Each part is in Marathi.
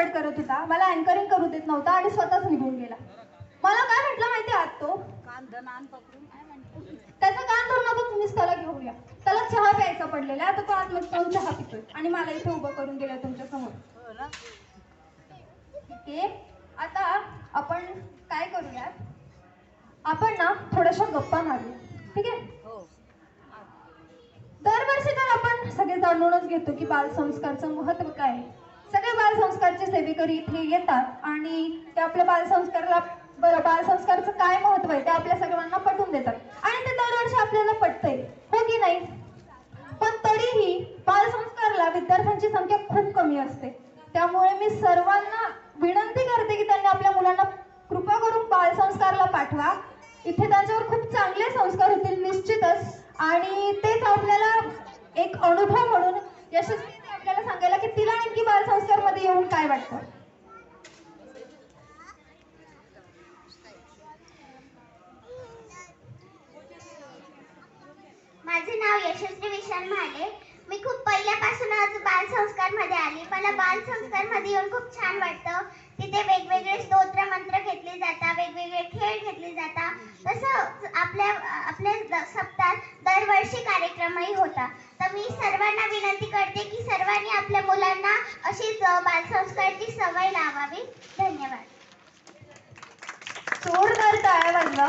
बडबड करत होता. मला अँकरिंग करू देत नव्हता आणि स्वतःच निघून गेला. मला काय म्हटलं माहिती आत तो? त्याचा कान धरून आता तुम्हीच त्याला घेऊन या त्याला चहा प्यायचा पडलेला आता तो आतमध्ये जाऊन चहा पितोय. आणि मला इथे उभं करून गेलं तुमच्यासमोर. ठीक आहे. आता आपण काय करूयात? आपण ना थोड्याशा गप्पा मारूया. ठीक आहे? दरवर्षी तर आपण सगळे जाणूनच घेतो की बालसंस्कारचं महत्त्व काय आहे. सगळे बालसंस्कारचे सेवेकरी इथे येतात आणि ते आपल्या बालसंस्कारला बरं बालसंस्कारचं काय महत्त्व आहे ते आपल्या सगळ्यांना पटवून देतात. आणि ते दरवर्षी आपल्याला पटतंय. हो की नाही? पण तरीही बालसंस्कारला विद्यार्थ्यांची संख्या खूप कमी असते. त्यामुळे मी सर्वांना विनंती करते की त्यांनी आपल्या मुलांना कृपा करून बालसंस्कारला पाठवा. इथे त्यांच्यावर खूप चांगले संस्कार होतील निश्चितच. आणि तेच आपल्याला एक अनुभव म्हणून यशस्वी आपल्याला सांगायला की तिला नेमकी बालसंस्कारमध्ये येऊन काय वाटतं? माझे नाव यशस्वी विशाल म्हाले मी खूप पहिल्यापासून आज बालसंस्कारमध्ये आली. मला बालसंस्कारमध्ये येऊन खूप छान वाटतं. तिथे वेगवेगळे स्तोत्र मंत्र घेतले जातात वेगवेगळे खेळ घेतले जातात. तसं आपल्या आपल्या कार्यक्रमही होता. तर मी सर्वांना विनंती करते की सर्वांनी आपल्या मुलांना अशीच बालसंस्कारची सवय लावावी. धन्यवाद. जोरदार टाळ्या वाजवा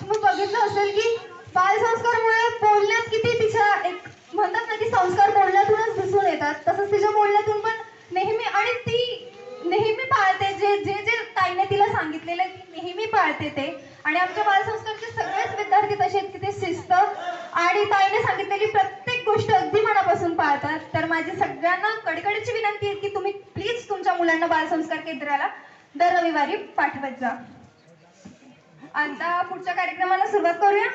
तुम्ही बघितलं असेल की बालसंस्कारमुळे बोलण्यात किती तिच्या एक म्हणतात ना की संस्कार बोलण्यातूनच दिसून येतात. तसंच तिच्या बोलण्यातून पण नेहमी आणि ती नेहमी पाळते जे जे जे ताईने तिला सांगितलेलं की नेहमी पाळते ते. आणि आमच्या बालसंस्कार सगळेच विद्यार्थी तसे आहेत की ते शिस्त आणि ताईने सांगितलेली प्रत्येक गोष्ट अगदी मनापासून पाळतात तर माझी सगळ्यांना कडकडीची विनंती आहे की तुम्ही प्लीज तुमच्या मुलांना बालसंस्कार केंद्राला दर रविवारी पाठवत जा. आता पुढच्या कार्यक्रमाला सुरुवात करूया.